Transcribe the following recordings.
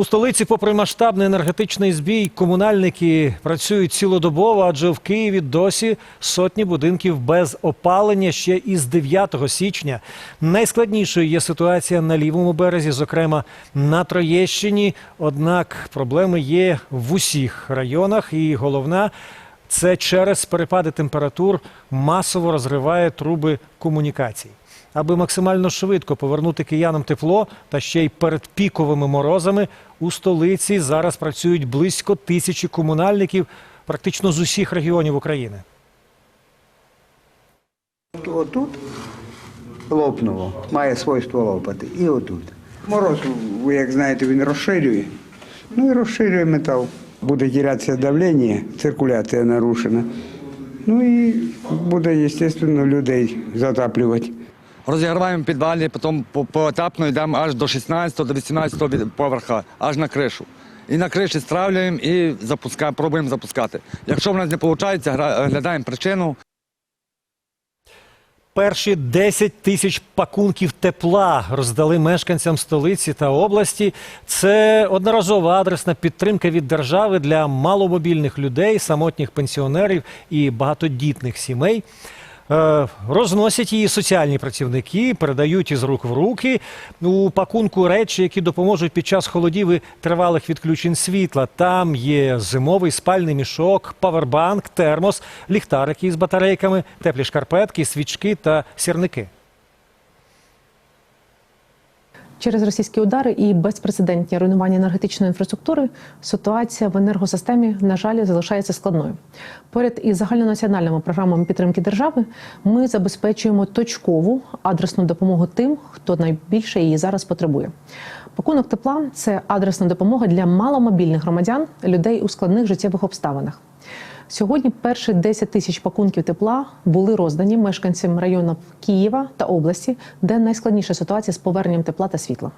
У столиці, попри масштабний енергетичний збій, комунальники працюють цілодобово, адже в Києві досі сотні будинків без опалення ще із 9 січня. Найскладнішою є ситуація на лівому березі, зокрема на Троєщині. Однак проблеми є в усіх районах, і головна це через перепади температур масово розриває труби комунікацій. Аби максимально швидко повернути киянам тепло та ще й перед піковими морозами у столиці зараз працюють близько тисячі комунальників практично з усіх регіонів України. Отут лопнуло, має свойство лопати. І отут. Мороз, ви як знаєте, він розширює. Ну і розширює метал. Буде тірятися давлення, циркуляція нарушена. Ну і буде, звісно, людей затаплювати. Розігріваємо в підвалі, потім поетапно йдемо аж до 16 до 18 від- поверха, аж на кришу. І на криші стравлюємо і запускаємо, пробуємо запускати. Якщо в нас не виходить, глядаємо причину. Перші 10 тисяч пакунків тепла роздали мешканцям столиці та області. Це одноразова адресна підтримка від держави для маломобільних людей, самотніх пенсіонерів і багатодітних сімей. Е, Розносять її соціальні працівники, передають із рук в руки. У пакунку речі, які допоможуть під час холодів і тривалих відключень світла. Там є зимовий спальний мішок, павербанк, термос, ліхтарики із батарейками, теплі шкарпетки, свічки та сірники. Через російські удари і безпрецедентні руйнування енергетичної інфраструктури ситуація в енергосистемі, на жаль, залишається складною. Поряд із загальнонаціональними програмами підтримки держави ми забезпечуємо точкову адресну допомогу тим, хто найбільше її зараз потребує. Пакунок тепла це адресна допомога для маломобільних громадян, людей у складних життєвих обставинах. Сьогодні перші 10 тисяч пакунків тепла були роздані мешканцям району Києва та області, де найскладніша ситуація з поверненням тепла та світла.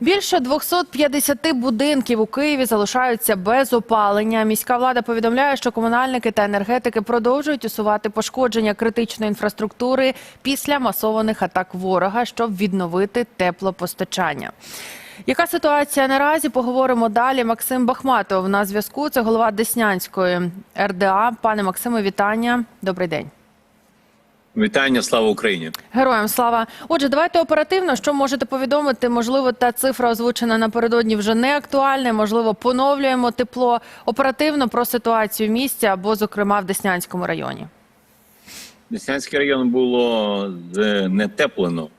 Більше 250 будинків у Києві залишаються без опалення. Міська влада повідомляє, що комунальники та енергетики продовжують усувати пошкодження критичної інфраструктури після масованих атак ворога, щоб відновити теплопостачання. Яка ситуація наразі? Поговоримо далі. Максим Бахматов на зв'язку. Це голова Деснянської РДА. Пане Максиме, вітання. Добрий день. Вітання, слава Україні. Героям слава. Отже, давайте оперативно. Що можете повідомити? Можливо, та цифра озвучена напередодні вже не актуальна. Можливо, поновлюємо тепло оперативно про ситуацію в місті або, зокрема, в Деснянському районі. Деснянський район було знетеплено, А,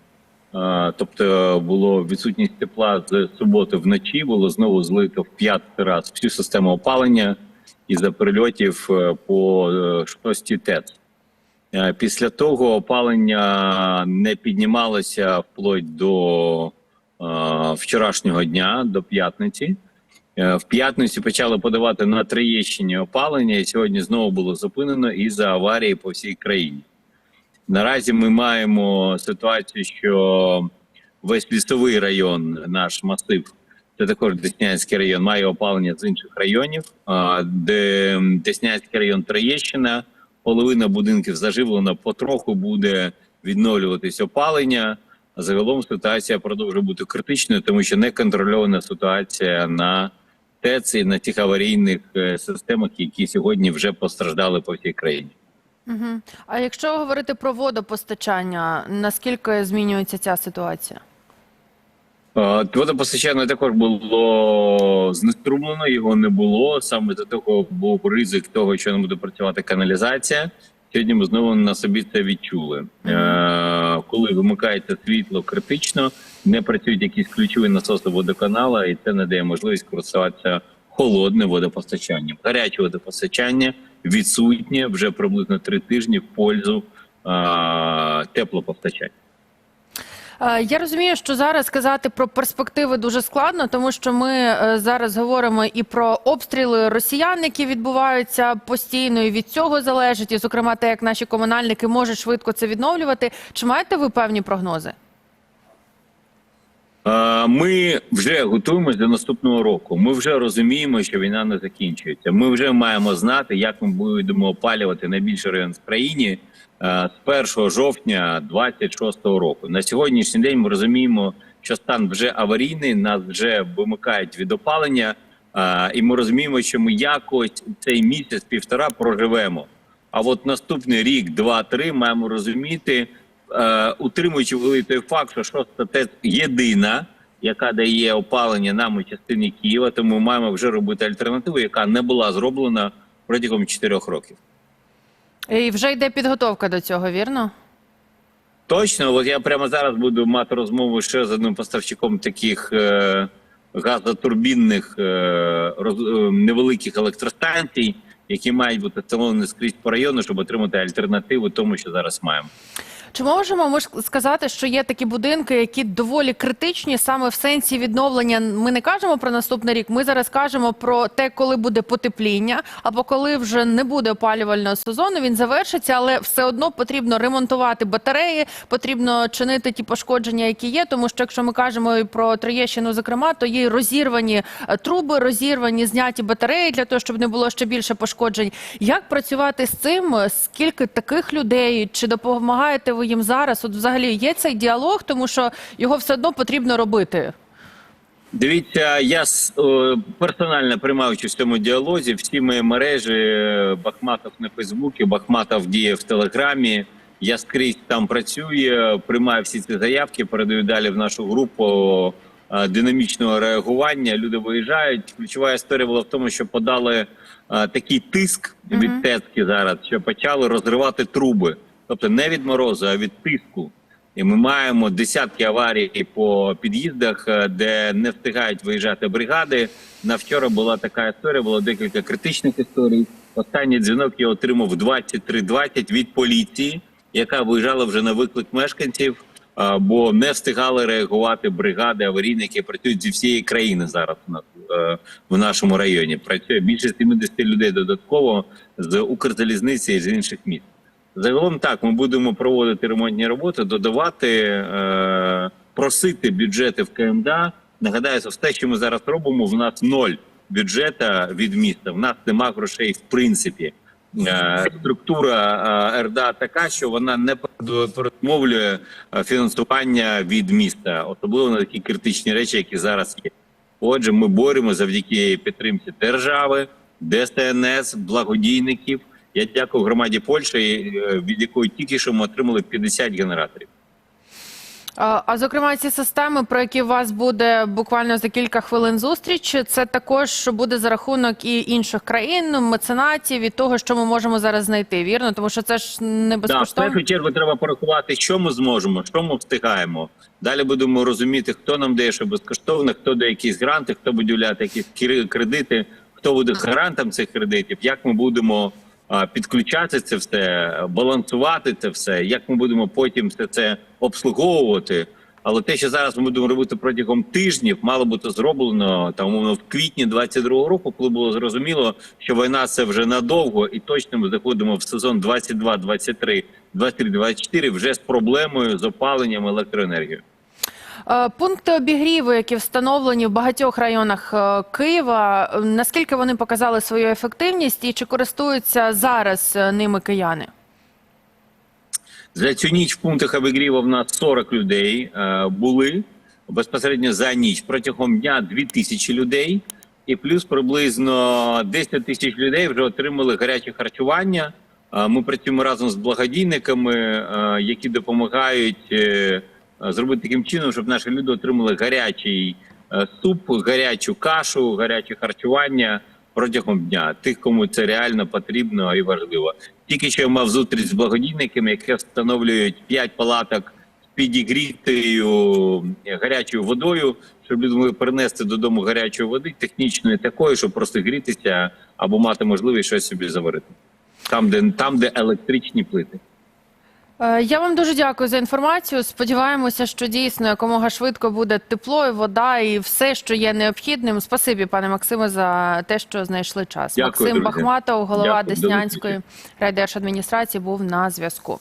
тобто було відсутність тепла з суботи вночі, було знову злито в п'ятий раз всю систему опалення із-за прильотів е, по е, шостій ТЕЦ. Е, Після того опалення не піднімалося вплоть до вчорашнього дня, до п'ятниці. В п'ятницю почали подавати на Троєщині опалення, і сьогодні знову було зупинено із-за аварії по всій країні. Наразі ми маємо ситуацію, що весь лісовий район, наш масив, це також Деснянський район, має опалення з інших районів, де Деснянський район Троєщина, половина будинків заживлена, потроху буде відновлюватись опалення. Загалом ситуація продовжує бути критичною, тому що неконтрольована ситуація на ТЕЦ і на тих аварійних е, системах, які сьогодні вже постраждали по всій країні. Угу. А якщо говорити про водопостачання, наскільки змінюється ця ситуація? Водопостачання також було знеструмлено, його не було. Саме за того був ризик того, що не буде працювати каналізація. Сьогодні ми знову на собі це відчули. Е, Коли вимикається світло критично, не працюють якісь ключові насоси водоканала, і це не дає можливість користуватися холодним водопостачанням. Гаряче водопостачання відсутнє вже приблизно три тижні в пользу е, теплопостачання. Я розумію, що зараз сказати про перспективи дуже складно, тому що ми е, зараз говоримо і про обстріли росіян, які відбуваються постійно, і від цього залежить, і зокрема те, як наші комунальники можуть швидко це відновлювати. Чи маєте ви певні прогнози? Е, Ми вже готуємося до наступного року. Ми вже розуміємо, що війна не закінчується. Ми вже маємо знати, як ми будемо опалювати найбільший район в країні е, з 1 жовтня 26 року. На сьогоднішній день ми розуміємо, що стан вже аварійний, нас вже вимикають від опалення, і ми розуміємо, що ми якось цей місяць півтора проживемо. А от наступний рік, два-три, маємо розуміти, е, утримуючи в голові той факт, що шоста ТЕЦ єдина, яка дає опалення нам у частині Києва, тому ми маємо вже робити альтернативу, яка не була зроблена протягом чотирьох років. І вже йде підготовка до цього, вірно? Точно, от я прямо зараз буду мати розмову ще з одним поставщиком таких е, газотурбінних е, роз, е, невеликих електростанцій, які мають бути встановлені скрізь по району, щоб отримати альтернативу тому, що зараз маємо. Чи можемо ми сказати, що є такі будинки, які доволі критичні саме в сенсі відновлення? Ми не кажемо про наступний рік. Ми зараз кажемо про те, коли буде потепління, або коли вже не буде опалювального сезону. Він завершиться, але все одно потрібно ремонтувати батареї, потрібно чинити ті пошкодження, які є. Тому що якщо ми кажемо про Троєщину, зокрема, то є розірвані е, труби, розірвані зняті батареї для того, щоб не було ще більше пошкоджень. Як працювати з цим? Скільки таких людей? Чи допомагаєте ви їм зараз? От взагалі є цей діалог, тому що його все одно потрібно робити. Дивіться, я е, персонально приймав участь в цьому діалозі. Всі мої мережі е, Бахматов на Фейсбуці, Бахматов діє в Телеграмі. Я скрізь там працюю, приймаю всі ці заявки, передаю далі в нашу групу е, динамічного реагування. Люди виїжджають. Ключова історія була в тому, що подали такий тиск від ТЕЦки зараз, що почали розривати труби, тобто не від морозу, а від тиску. І ми маємо десятки аварій по під'їздах, е, де не встигають виїжджати бригади. На вчора була така історія, було декілька критичних історій. Останній дзвінок я отримав в 23.20 від поліції, яка виїжджала вже на виклик мешканців, а, бо не встигали реагувати бригади аварійні, які працюють зі всієї країни зараз е, в нашому районі. Працює більше 70 людей додатково з Укрзалізниці і з інших міст. Загалом так, ми будемо проводити ремонтні роботи, додавати, е, просити бюджети в КМДА. Нагадаю, все, що ми зараз робимо, в нас ноль бюджета від міста. В нас нема грошей в принципі. Е, структура е, РДА така, що вона не передмовлює е, фінансування від міста, особливо на такі критичні речі, які зараз є. Отже, ми боремо завдяки підтримці держави, ДСНС, благодійників. Я дякую громаді Польщі, е, від якої тільки що ми отримали 50 генераторів. А, зокрема, ці системи, про які у вас буде буквально за кілька хвилин зустріч, це також буде за рахунок і інших країн, меценатів, і того, що ми можемо зараз знайти. Вірно, тому що це ж не Да, в першу чергу треба порахувати, що ми зможемо, що ми встигаємо. Далі будемо розуміти, хто нам дає що безкоштовно, хто дає якісь гранти, хто буде якісь кредити, хто буде гарантом цих кредитів, як ми будемо підключати це все, балансувати це все, як ми будемо потім все це обслуговувати. Але те, що зараз ми будемо робити протягом тижнів, мало бути зроблено там умовно в квітні 22-го року, коли було зрозуміло, що війна це вже надовго, і точно ми заходимо в сезон 22-23, 23-24 вже з проблемою з опаленням електроенергії. Е, Пункти обігріву, які встановлені в багатьох районах е, Києва, е, наскільки вони показали свою ефективність і чи користуються зараз ними кияни? За цю ніч в пунктах обігріву в нас 40 людей були безпосередньо за ніч протягом дня 2000 людей, і плюс приблизно 10 тисяч людей вже отримали гаряче харчування. Ми працюємо разом з благодійниками, які допомагають зробити таким чином, щоб наші люди отримали гарячий е, суп, гарячу кашу, гаряче харчування протягом дня. Тих, кому це реально потрібно і важливо. Тільки що я мав зустріч з благодійниками, які встановлюють 5 палаток з підігрітою е, гарячою водою, щоб люди могли принести додому гарячої води, технічної такої, щоб просто грітися або мати можливість щось собі заварити. Там, де там, де електричні плити. Е, Я вам дуже дякую за інформацію. Сподіваємося, що дійсно якомога швидко буде тепло, і вода і все, що є необхідним. Спасибі, пане Максиме, за те, що знайшли час. Дякую, Максим друзі. Бахматов, голова Дякую. Деснянської райдержадміністрації, був на зв'язку.